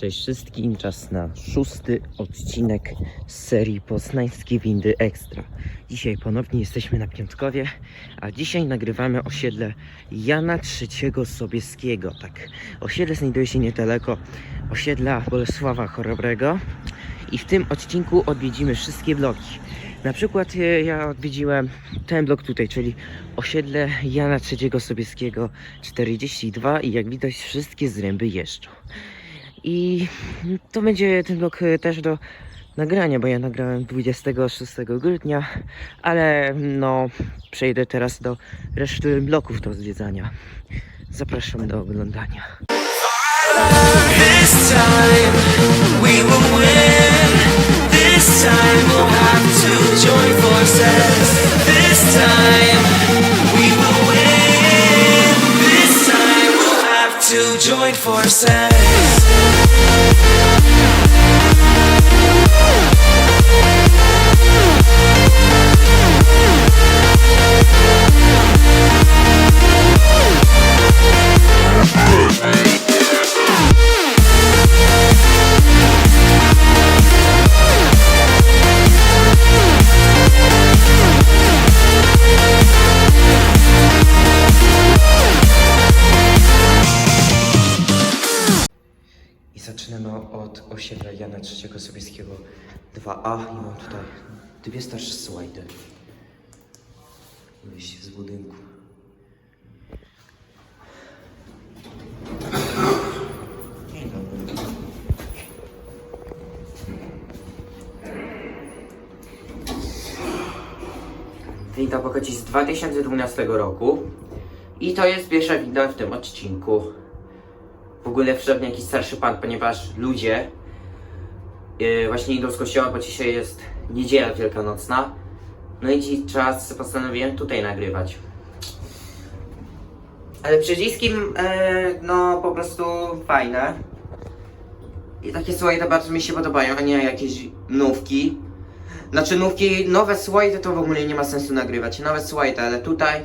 Cześć wszystkim, czas na szósty odcinek z serii Poznańskie Windy Ekstra. Dzisiaj ponownie jesteśmy na Piątkowie, a dzisiaj nagrywamy osiedle Jana III Sobieskiego. Tak, osiedle znajduje się niedaleko osiedla Bolesława Chorobrego i w tym odcinku odwiedzimy wszystkie bloki. Na przykład e, ja odwiedziłem ten blok tutaj, czyli osiedle Jana III Sobieskiego 42 i jak widać wszystkie zręby jeżdżą. I to będzie ten blok e, też do nagrania, bo ja nagrałem 26 grudnia, ale no przejdę teraz do reszty bloków do zwiedzania. Zapraszam do oglądania. This time to join forces. I zaczynamy od osiedla Jana III Sobieskiego 2A i mam tutaj dwie starsze slajdy. Wyjście z budynku. Winda pochodzi z 2012 roku i to jest pierwsza winda w tym odcinku. W ogóle wszedł jakiś starszy pan, ponieważ ludzie yy, właśnie idą z kościoła, bo dzisiaj jest niedziela wielkanocna. No i dziś czas postanowiłem tutaj nagrywać. Ale przyciski, e, no po prostu fajne. I takie slajdy bardzo mi się podobają, a nie jakieś nówki. Znaczy nówki, nowe slajdy to w ogóle nie ma sensu nagrywać. Nowe slajdy, ale tutaj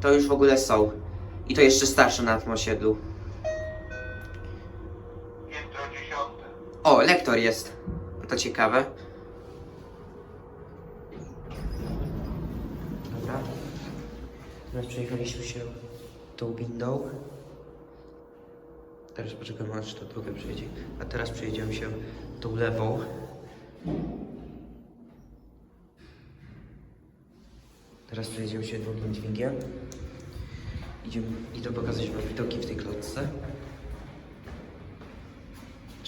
to już w ogóle są. I to jeszcze starsze na tym osiedlu. O, lektor jest. To ciekawe. Dobra. Teraz przejechaliśmy się tą windą. Teraz poczekamy aż to drugie przejdzie. A teraz przejedziemy się tą lewą. Teraz przejedziemy się drugim dźwigiem. Idziemy, idę pokazać wam widoki w tej klocce.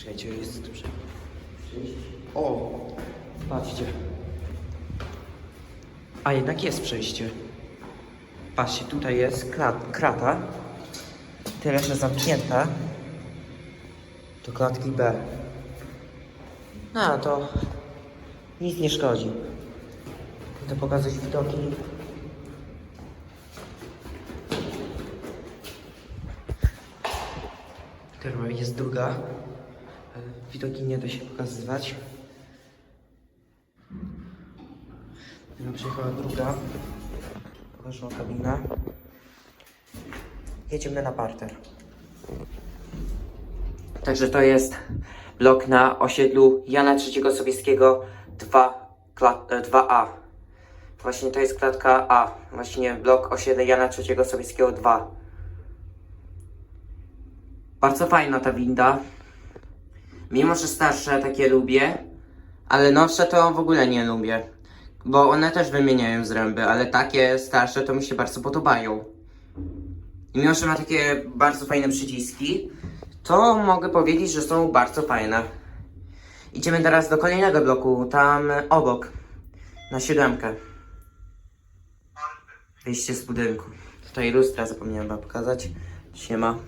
Czekajcie, jest przy... O! Patrzcie. A jednak jest przejście. Patrzcie, tutaj jest krat, krata. Tyle, że zamknięta. To klatki B. No, to nic nie szkodzi. Idę pokazać widoki. Teraz jest druga. Widoki nie da się pokazywać. No, przyjechała druga. Pokażę kabinę. Jedziemy na parter. Także to jest blok na osiedlu Jana III Sobieskiego 2, kla- e, 2A. Właśnie to jest klatka A. Właśnie blok osiedla Jana III Sobieskiego 2. Bardzo fajna ta winda. Mimo, że starsze takie lubię, ale nowsze to w ogóle nie lubię. Bo one też wymieniają zręby, ale takie starsze to mi się bardzo podobają. I mimo, że ma takie bardzo fajne przyciski, to mogę powiedzieć, że są bardzo fajne. Idziemy teraz do kolejnego bloku, tam obok, na siódemkę. Wyjście z budynku. Tutaj lustra zapomniałem wam pokazać. Siema.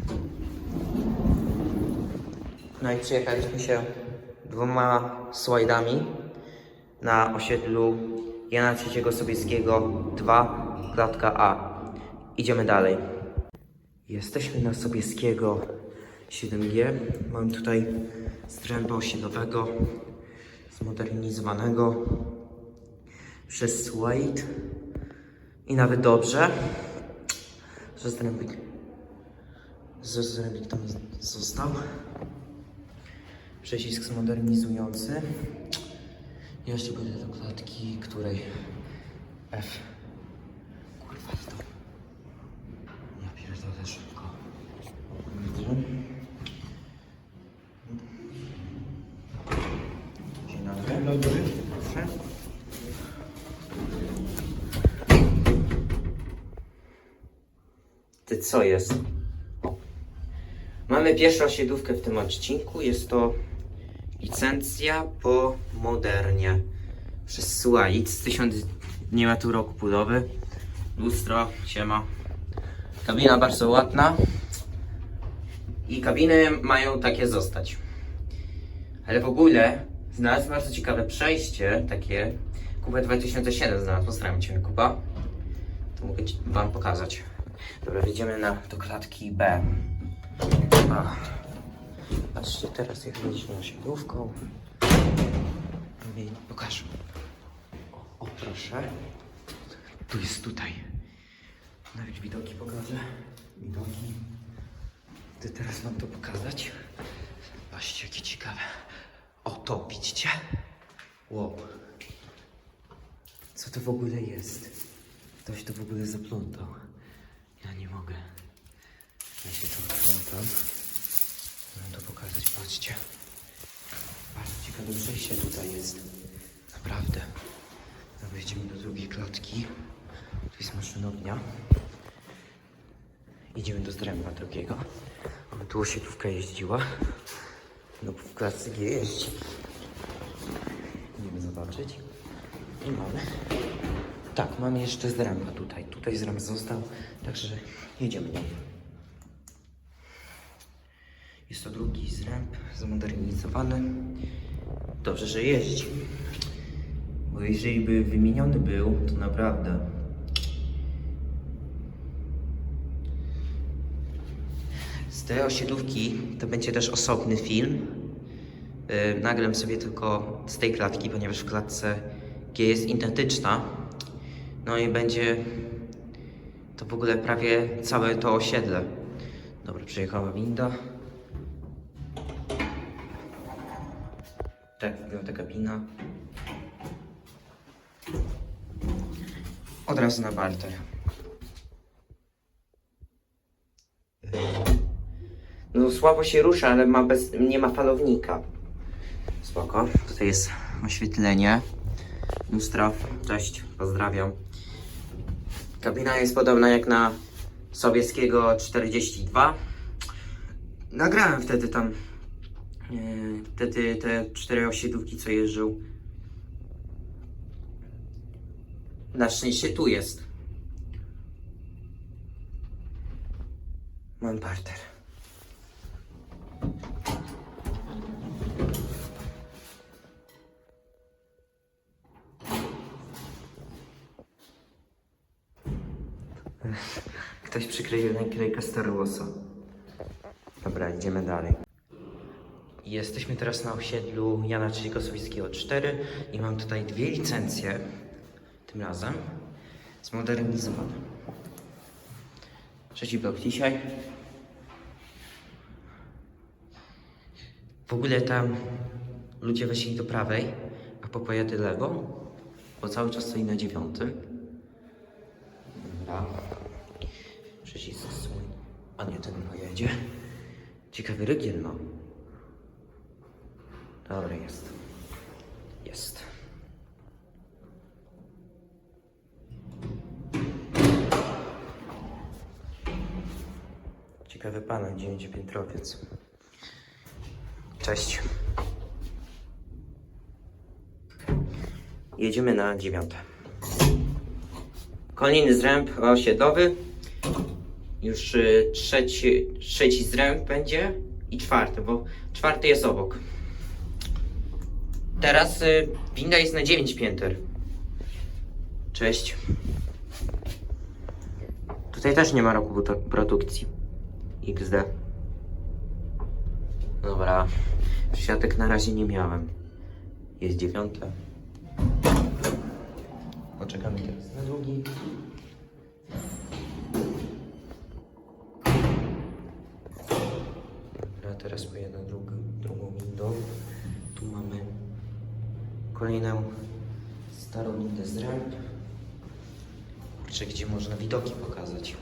No i przyjechaliśmy się dwoma slajdami na osiedlu Jana III Sobieskiego 2, klatka A. Idziemy dalej. Jesteśmy na Sobieskiego 7G. Mam tutaj strębu osiedlowego, zmodernizowanego przez Slade. I nawet dobrze, że zrębik, że zrębik tam został. Przycisk zmodernizujący. Jeszcze będę do klatki, której F. Kurwa, to. Ja pierdolę szybko. Dzień dobry. Proszę. Ty co jest? Mamy pierwszą osiedlówkę w tym odcinku. Jest to licencja po modernie. Przez Suaic. 1000 nie ma tu roku budowy. Lustro, siema. Kabina bardzo ładna. I kabiny mają takie zostać. Ale w ogóle znalazłem bardzo ciekawe przejście, takie Kubę 2007 znalazłem, postaram Cię Kuba. To mogę Wam pokazać. Dobra, wjedziemy na, do klatki B. Patrzcie, teraz wjedziemy osiedlówką. I Pokażę. O, o, proszę. Tu jest tutaj. Nawet widoki pokażę. Widoki. Ty teraz mam to pokazać. Patrzcie, jakie ciekawe. O, to widzicie? Wow. Co to w ogóle jest? Ktoś to w ogóle zaplątał. Ja nie mogę. Ja się to odplątam. Mam to pokazać, patrzcie. Bardzo ciekawe przejście tutaj jest. Naprawdę. No wejdziemy do drugiej klatki. Tu jest maszynownia. Idziemy do zdręba drugiego. Tu osiedlówka jeździła. No w klatce G jeździ. Idziemy zobaczyć. I mamy. Tak, mamy jeszcze zręba tutaj. Tutaj zręb został, także jedziemy nim. Jest to drugi zręb, zmodernizowany. Dobrze, że jeździ. Bo jeżeli by wymieniony był, to naprawdę. Z tej osiedlówki to będzie też osobny film. Yy, nagram sobie tylko z tej klatki, ponieważ w klatce G jest identyczna. No i będzie to w ogóle prawie całe to osiedle. Dobra, przyjechała winda. Tak wygląda kabina. Od razu na barter. No słabo się rusza, ale ma bez, nie ma falownika. Spoko. Tutaj jest oświetlenie. Lustro. Cześć, pozdrawiam. Kabina jest podobna jak na Sobieskiego 42. Nagrałem wtedy tam e, wtedy te cztery osiedlówki, co jeżdżą. Na szczęście tu jest. Mam parter. Ktoś przykleił naklejkę Star Warsa. Dobra, idziemy dalej. Jesteśmy teraz na osiedlu Jana III Kosowickiego 4 i mam tutaj dwie licencje, tym razem zmodernizowane. Trzeci blok dzisiaj. W ogóle tam ludzie weszli do prawej, a popojadę lewo, bo cały czas stoi na dziewiątym. Dobra. Przycisk swój. A nie, ten pojedzie. Ciekawy rygiel ma. Dobra, jest. Jest. Ciekawy pan, dziewięciopiętrowiec. Cześć. Jedziemy na dziewiąte. Kolejny zręb osiedlowy. Już y, trzeci, trzeci zręb będzie i czwarty, bo czwarty jest obok. Teraz y, winda jest na 9 pięter. Cześć. Tutaj też nie ma roku produkcji. XD. Dobra. Światek na razie nie miałem. Jest dziewiąte. Poczekamy teraz na drugi. Dobra, teraz pojedę drugą, drugą windą. Kolejną starą windę z ramp. Kurczę, gdzie można widoki pokazać.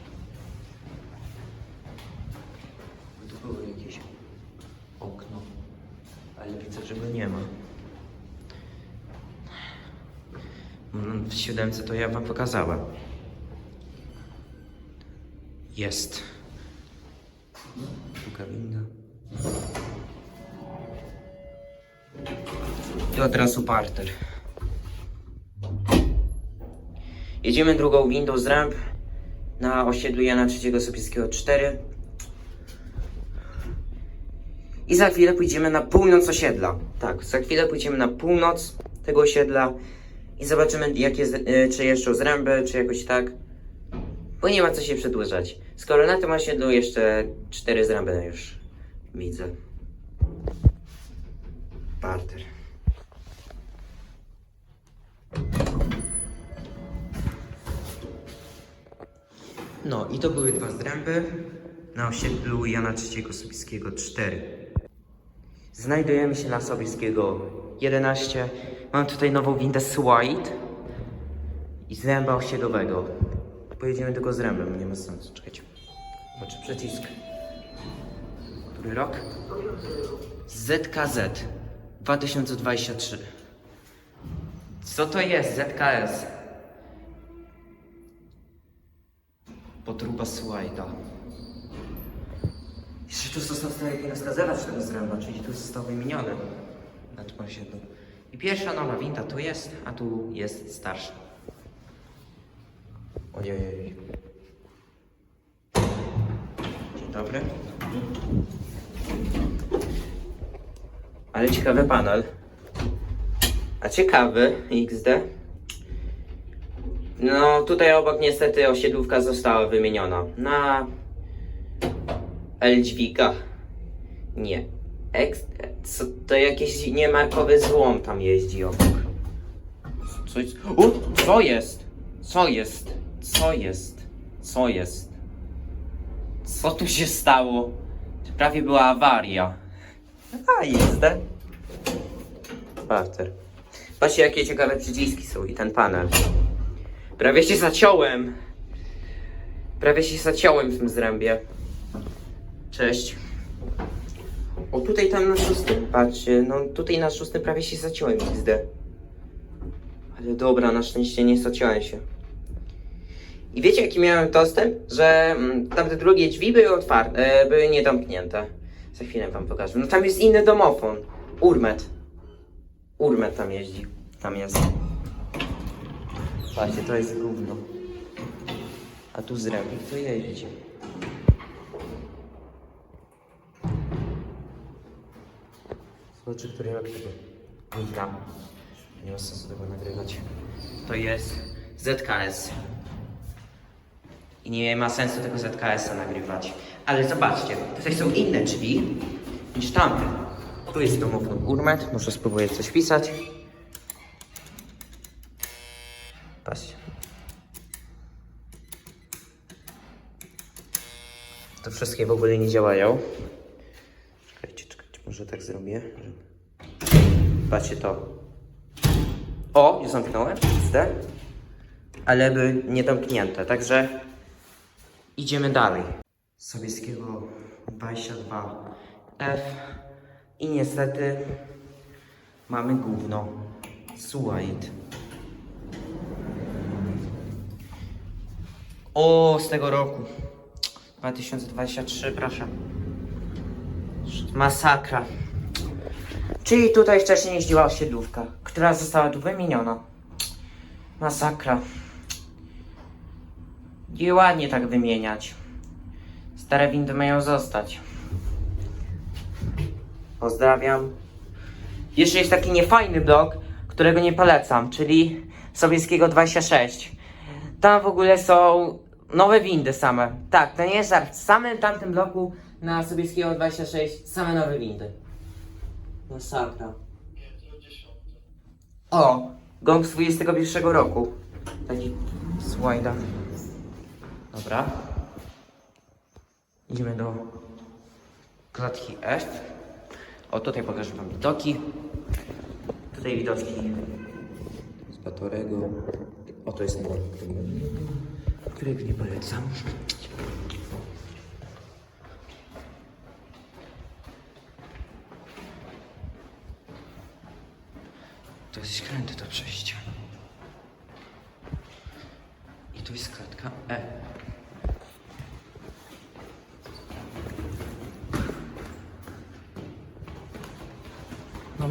Tu było jakieś okno, ale widzę, że go nie ma. W siódemce to ja wam pokazałem. Jest. Druga winda. I od razu parter. Jedziemy drugą windą z ramp na osiedlu Jana III Sobieskiego 4. I za chwilę pójdziemy na północ osiedla. Tak, za chwilę pójdziemy na północ tego osiedla i zobaczymy, jakie, z- y, czy jeszcze zręby, czy jakoś tak. Bo nie ma co się przedłużać. Skoro na tym osiedlu jeszcze cztery zręby już widzę. Parter. No i to były dwa zręby na osiedlu Jana III Sobieskiego 4. Znajdujemy się na Sobieskiego 11. Mam tutaj nową windę Swite i zręba osiedlowego. Pojedziemy tylko z rębem, nie ma sensu. Czekajcie. Zobaczę przycisk. Który rok? ZKZ 2023. Co to jest ZKS? Potruba Swajda. Jeszcze tu został stary rozkazywać tego zręba, czyli tu został wymieniony na tym osiedlu. I pierwsza nowa winda tu jest, a tu jest starsza. Ojej. Dzień dobry. Ale ciekawy panel. A ciekawy XD. No tutaj obok niestety osiedlówka została wymieniona na Eldźwika. Nie. Eks... Co, to jakiś niemarkowy złom tam jeździ obok. Co jest? O, co jest? Co jest? Co jest? Co jest? Co tu się stało? To prawie była awaria. A, jest. Parter. Patrzcie, jakie ciekawe przyciski są i ten panel. Prawie się zaciąłem. Prawie się zaciąłem w tym zrębie. Cześć. O, tutaj tam na szóstym, patrzcie, no tutaj na szóstym prawie się zaciąłem XD. Ale dobra, na szczęście nie zaciąłem się. I wiecie jaki miałem dostęp? Że mm, tamte drugie drzwi były otwarte, e, były niedomknięte. Za chwilę wam pokażę. No tam jest inny domofon. Urmet. Urmet tam jeździ. Tam jest. Patrzcie, to jest gówno. A tu zrębik to jeździ. Zobaczę, który rok tego. Nika. Nie ma sensu tego nagrywać. To jest ZKS. I nie ma sensu tego ZKS-a nagrywać. Ale zobaczcie, tutaj są inne drzwi niż tamte. Tu jest domofon Urmet, muszę spróbuję coś pisać. Patrzcie. To wszystkie w ogóle nie działają. Czekajcie, czekajcie, może tak zrobię. Patrzcie to. O, już zamknąłem, zde. Ale by nie domknięte, także idziemy dalej. Sobieskiego 22F i niestety mamy gówno. Suite. O, z tego roku. 2023, proszę. Masakra. Czyli tutaj wcześniej jeździła osiedlówka, która została tu wymieniona. Masakra. I ładnie tak wymieniać. Stare windy mają zostać. Pozdrawiam. Jeszcze jest taki niefajny blok, którego nie polecam, czyli Sobieskiego 26. Tam w ogóle są nowe windy same. Tak, to nie jest żart. W samym tamtym bloku na Sobieskiego 26 same nowe windy. Masakra. O! Gong z 21 roku. Taki slajda. Dobra. Idziemy do klatki F. O, tutaj pokażę wam widoki. Tutaj widoczki z Batorego. Oto jest numer, którego nie polecam. To jest kręty do przejścia. I tu jest klatka E.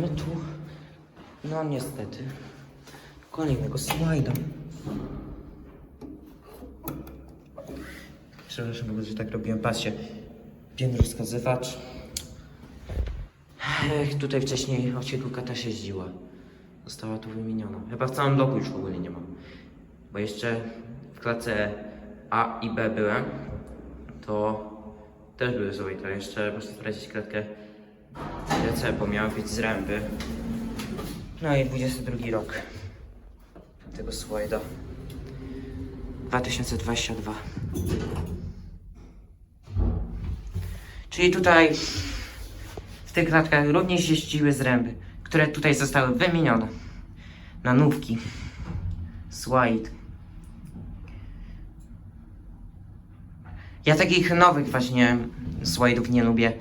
Mamy tu, no niestety, kolejnego slajda. Przepraszam że tak robiłem. Patrzcie, piętro wskazywacz. Ech, tutaj wcześniej osiedlówka też jeździła. Została tu wymieniona. Chyba w całym bloku już w ogóle nie mam. Bo jeszcze w klatce A i B byłem, to też były złe. To jeszcze muszę sprawdzić klatkę DC, bo miała być z ręby. No i 22 rok tego slajda. 2022. Czyli tutaj w tych klatkach również jeździły zręby, które tutaj zostały wymienione na nówki. Slide. Ja takich nowych właśnie slajdów nie lubię.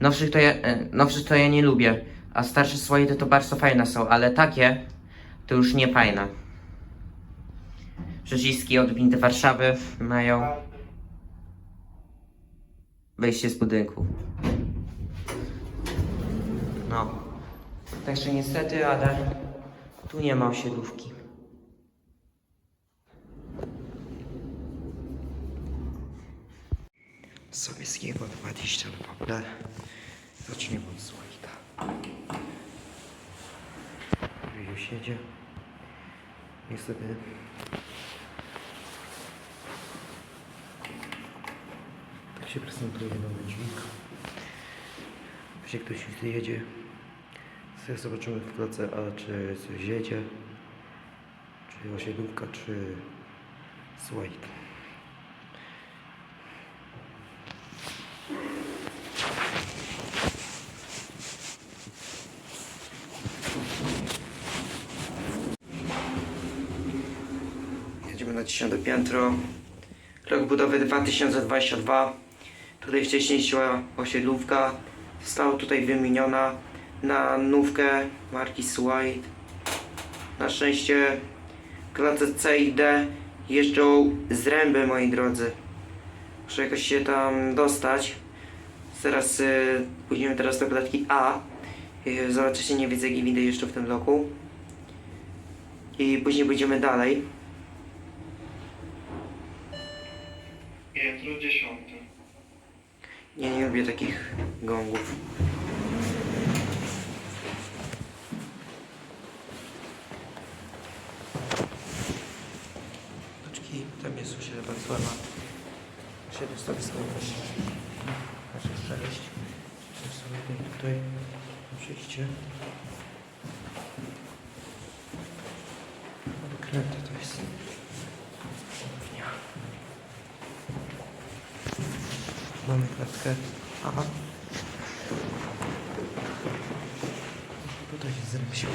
Nowszych to ja, e, nowszych to ja nie lubię, a starsze slajdy to bardzo fajne są, ale takie to już nie fajne. Przyciski od windy Warszawy mają wejście z budynku. No. Także niestety, ale tu nie ma osiedlówki. Sobieskiego 22 Zaczniemy od słoika. Już jedzie. Niestety tak się prezentuje nowy dźwig. Jeśli ktoś jedzie, sobie zobaczymy w klatce A, czy coś jedzie, czy osiedlówka, czy słoik. Jedziemy na 10 piętro. Rok budowy 2022. Tutaj wcześniej jeździła osiedlówka. Została tutaj wymieniona na nówkę marki Swide. Na szczęście klatce C i D jeżdżą zręby, moi drodzy. Muszę jakoś się tam dostać. Teraz y, pójdziemy teraz do klatki A. Y, zobaczycie, nie widzę jak widzę jeszcze w tym bloku. I później pójdziemy dalej. Piętro dziesiąte. Nie, nie lubię takich gongów. Paczki, tam jest u siebie bardzo ładna. Siedem sobie skończyć. Znaczy sześć. Czy sobie tutaj, tutaj przejście. Wyklęte to jest. Głównia. Mamy klatkę. Aha. Tutaj się zręsiło.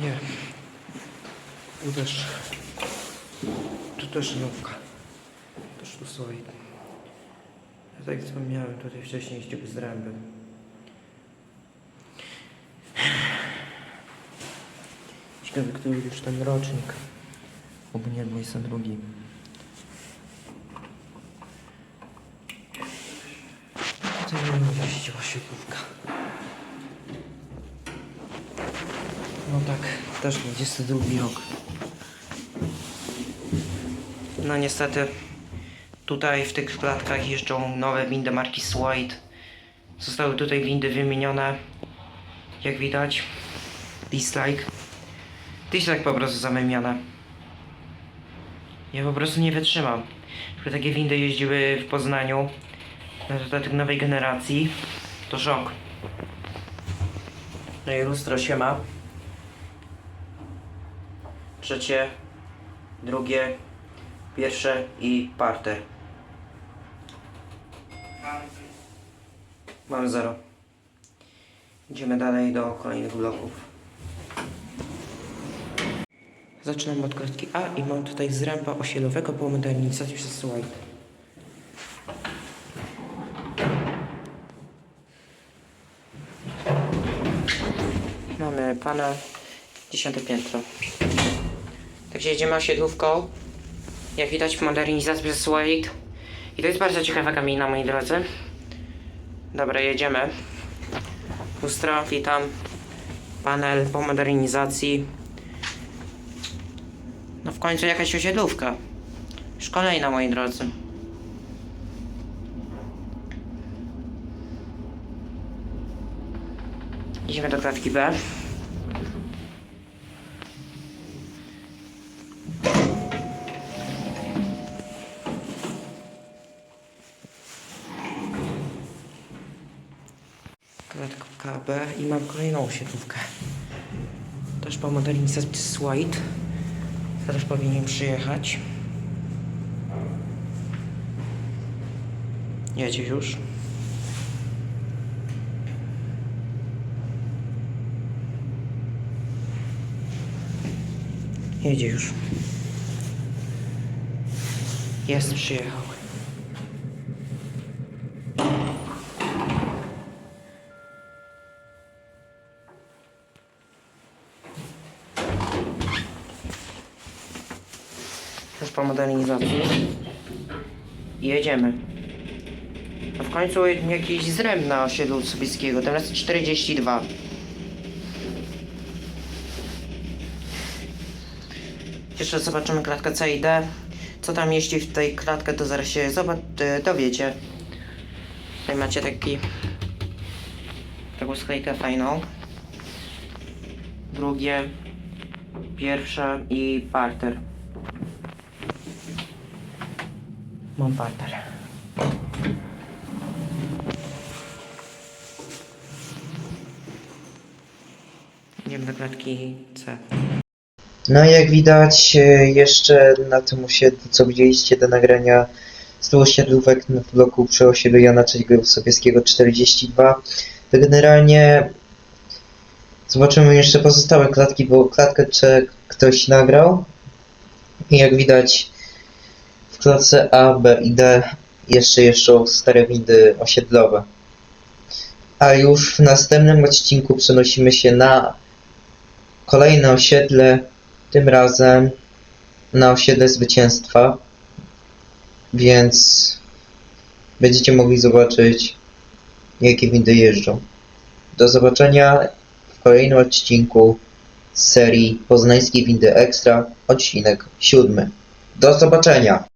Nie. Tu też. Tu też nówka. Też tu stoi. Ja tak wspomniałem, tutaj wcześniej z ręby. Ciekawe, który już ten rocznik. Oby nie 22. To nie jeździła siłówka. No tak, też 22 rok. No niestety, tutaj w tych klatkach jeżdżą nowe windy marki Swide. Zostały tutaj windy wymienione, jak widać. Dislike. Dislike po prostu zamienione. Ja po prostu nie wytrzymam. Żeby takie windy jeździły w Poznaniu na dodatek nowej generacji, to szok. No i lustro się ma. Trzecie, drugie, pierwsze i parter. Mamy zero. Idziemy dalej do kolejnych bloków. Zaczynam od klatki A i mam tutaj zręba osiedlowego po modernizacji przez White. Mamy pana dziesiąte piętro. Także jedziemy osiedlówką. Jak widać modernizacja przez. I to jest bardzo ciekawa kamina, moi drodzy. Dobra, jedziemy. Lustro, witam. Panel po modernizacji. No w końcu jakaś osiedlówka. Już kolejna, moi drodzy. Idziemy do klatki B. Klatka B i mam kolejną osiedlówkę. Też po modernizacji White. Zaraz powinien przyjechać. Jedzie już. Jedzie już. Jest, przyjechał. Modernizacji. I jedziemy. A w końcu jakiś zręb na osiedlu Sobieskiego, teraz 42. Jeszcze zobaczymy klatkę C i D. Co tam jeśli w tej klatkę, to zaraz się zobac- e, dowiecie. Tutaj macie taki taką sklejkę fajną. Drugie, pierwsze i parter. Mam parter. Idziemy do klatki C. No i jak widać e, jeszcze na tym osiedlu, co widzieliście do nagrania z osiedlówek w bloku przy osiedlu Jana III Sobieskiego 42, to generalnie zobaczymy jeszcze pozostałe klatki, bo klatkę czy ktoś nagrał i jak widać w klatce A, B i D jeszcze jeszcze stare windy osiedlowe. A już w następnym odcinku przenosimy się na kolejne osiedle tym razem na osiedle zwycięstwa, więc będziecie mogli zobaczyć, jakie windy jeżdżą. Do zobaczenia w kolejnym odcinku serii Poznańskie Windy Ekstra, odcinek siódmy. Do zobaczenia!